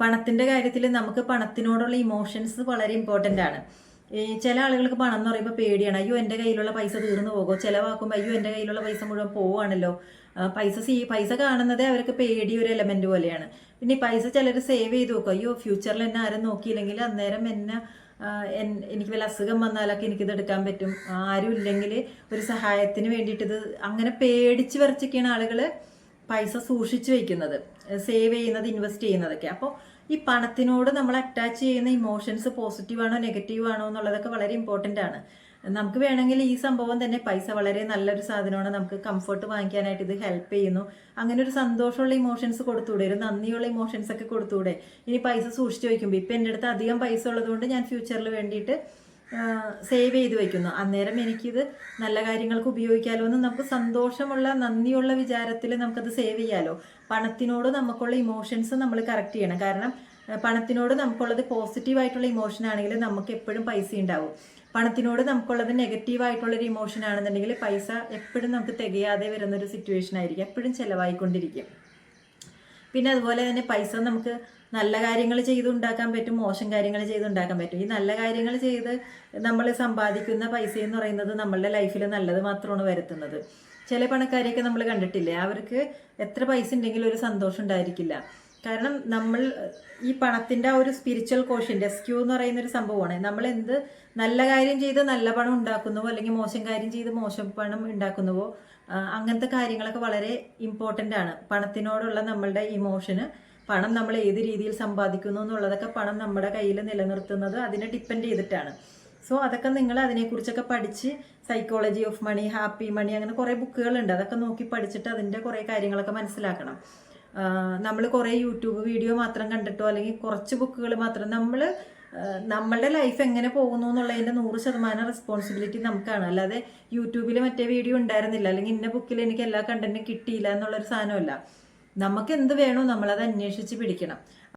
പണത്തിന്റെ കാര്യത്തിൽ നമുക്ക് പണത്തിനോടുള്ള ഇമോഷൻസ് വളരെ ഇമ്പോർട്ടന്റ് ആണ്. ചില ആളുകൾക്ക് പണം എന്ന് പറയുമ്പോൾ പേടിയാണ്. അയ്യോ എന്റെ കയ്യിലുള്ള പൈസ തീർന്നു പോകുമോ ചിലവാക്കുമ്പോൾ അയ്യോ എന്റെ കയ്യിലുള്ള പൈസ മുഴുവൻ പോവുകയാണല്ലോ പൈസ സീ പൈസ കാണുന്നതേ അവർക്ക് പേടി ഒരു എലമെന്റ് പോലെയാണ്. പിന്നെ പൈസ ചിലർ സേവ് ചെയ്ത് വെക്കും. അയ്യോ ഫ്യൂച്ചറിൽ എന്നെ ആരും നോക്കിയില്ലെങ്കിൽ അന്നേരം എന്നെ എനിക്ക് വല്ല അസുഖം വന്നാലൊക്കെ എനിക്കിത് എടുക്കാൻ പറ്റും. ആരും ഇല്ലെങ്കിൽ ഒരു സഹായത്തിന് വേണ്ടിയിട്ട് ഇത് അങ്ങനെ പേടിച്ച് വരച്ചൊക്കെയാണ് ആളുകൾ പൈസ സൂക്ഷിച്ചു വെക്കുന്നത് സേവ് ചെയ്യുന്നത് ഇൻവെസ്റ്റ് ചെയ്യുന്നതൊക്കെ. അപ്പോൾ ഈ പണത്തിനോട് നമ്മൾ അറ്റാച്ച് ചെയ്യുന്ന ഇമോഷൻസ് പോസിറ്റീവ് ആണോ നെഗറ്റീവ് ആണോ എന്നുള്ളതൊക്കെ വളരെ ഇമ്പോർട്ടന്റ് ആണ്. നമുക്ക് വേണമെങ്കിൽ ഈ സംഭവം തന്നെ പൈസ വളരെ നല്ലൊരു സാധനമാണ്. നമുക്ക് കംഫർട്ട് വാങ്ങിക്കാനായിട്ട് ഇത് ഹെൽപ്പ് ചെയ്യുന്നു. അങ്ങനെ ഒരു സന്തോഷമുള്ള ഇമോഷൻസ് കൊടുത്തൂടെ ഒരു നന്ദിയുള്ള ഇമോഷൻസ് ഒക്കെ കൊടുത്തൂടെ ഇനി പൈസ സൂക്ഷിച്ച് വയ്ക്കുമ്പോൾ ഇപ്പം എന്റെ അടുത്ത് അധികം പൈസ ഉള്ളതുകൊണ്ട് ഞാൻ ഫ്യൂച്ചറിൽ വേണ്ടിയിട്ട് സേവ് ചെയ്ത് വെക്കുന്നു. അന്നേരം എനിക്കിത് നല്ല കാര്യങ്ങൾക്ക് ഉപയോഗിക്കാലോ എന്ന് നമുക്ക് സന്തോഷമുള്ള നന്ദിയുള്ള വിചാരത്തിൽ നമുക്കത് സേവ് ചെയ്യാലോ. പണത്തിനോട് നമുക്കുള്ള ഇമോഷൻസ് നമ്മൾ കറക്റ്റ് ചെയ്യണം. കാരണം പണത്തിനോട് നമുക്കുള്ളത് പോസിറ്റീവ് ആയിട്ടുള്ള ഇമോഷൻ ആണെങ്കിൽ നമുക്ക് എപ്പോഴും പൈസ ഉണ്ടാവും. പണത്തിനോട് നമുക്കുള്ളത് നെഗറ്റീവ് ആയിട്ടുള്ളൊരു ഇമോഷൻ ആണെന്നുണ്ടെങ്കിൽ പൈസ എപ്പോഴും നമുക്ക് തികയാതെ വരുന്ന ഒരു സിറ്റുവേഷൻ ആയിരിക്കും. എപ്പോഴും ചിലവായിക്കൊണ്ടിരിക്കും. പിന്നെ അതുപോലെ തന്നെ പൈസ നമുക്ക് നല്ല കാര്യങ്ങൾ ചെയ്തുണ്ടാക്കാൻ പറ്റും മോശം കാര്യങ്ങൾ ചെയ്തുണ്ടാക്കാൻ പറ്റും. ഈ നല്ല കാര്യങ്ങൾ ചെയ്ത് നമ്മൾ സമ്പാദിക്കുന്ന പൈസ എന്ന് പറയുന്നത് നമ്മളുടെ ലൈഫിൽ നല്ലത് മാത്രമാണ് വരുത്തുന്നത്. ചില പണക്കാരെയൊക്കെ നമ്മൾ കണ്ടിട്ടില്ലേ? അവർക്ക് എത്ര പൈസ ഉണ്ടെങ്കിലും ഒരു സന്തോഷം ഉണ്ടായിരിക്കില്ല. കാരണം നമ്മൾ ഈ പണത്തിന്റെ ആ ഒരു സ്പിരിച്വൽ കോഷ്യന്റ് എസ്ക്യൂ എന്ന് പറയുന്ന ഒരു സംഭവമാണ്. നമ്മൾ എന്ത് നല്ല കാര്യം ചെയ്ത് നല്ല പണം ഉണ്ടാക്കുന്നുവോ അല്ലെങ്കിൽ മോശം കാര്യം ചെയ്ത് മോശം പണം ഉണ്ടാക്കുന്നുവോ അങ്ങനത്തെ കാര്യങ്ങളൊക്കെ വളരെ ഇമ്പോർട്ടന്റ് ആണ്. പണത്തിനോടുള്ള നമ്മളുടെ ഇമോഷന് പണം നമ്മൾ ഏത് രീതിയിൽ സമ്പാദിക്കുന്നു എന്നുള്ളതൊക്കെ പണം നമ്മുടെ കയ്യിൽ നിലനിർത്തുന്നത് അതിനെ ഡിപ്പെൻഡ് ചെയ്തിട്ടാണ്. സോ അതൊക്കെ നിങ്ങൾ അതിനെക്കുറിച്ചൊക്കെ പഠിച്ച് psychology of money happy money അങ്ങനെ കുറേ ബുക്കുകളുണ്ട്. അതൊക്കെ നോക്കി പഠിച്ചിട്ട് അതിന്റെ കുറേ കാര്യങ്ങളൊക്കെ മനസ്സിലാക്കണം. നമ്മൾ കുറേ യൂട്യൂബ് വീഡിയോ മാത്രം കണ്ടിട്ടോ അല്ലെങ്കിൽ കുറച്ച് ബുക്കുകൾ മാത്രം നമ്മൾ നമ്മളുടെ ലൈഫ് എങ്ങനെ പോകുന്നു എന്നുള്ളതിന്റെ നൂറ് ശതമാനം റെസ്പോൺസിബിലിറ്റി നമുക്കാണ്. അല്ലാതെ യൂട്യൂബിൽ മറ്റേ വീഡിയോ ഉണ്ടായിരുന്നില്ല അല്ലെങ്കിൽ ഇന്ന ബുക്കിൽ എനിക്ക് എല്ലാ കണ്ടന്റും കിട്ടിയില്ല എന്നുള്ളൊരു സാധനമല്ല. നമുക്ക് എന്ത് വേണോ നമ്മളത് അന്വേഷിച്ച് പിടിക്കണം.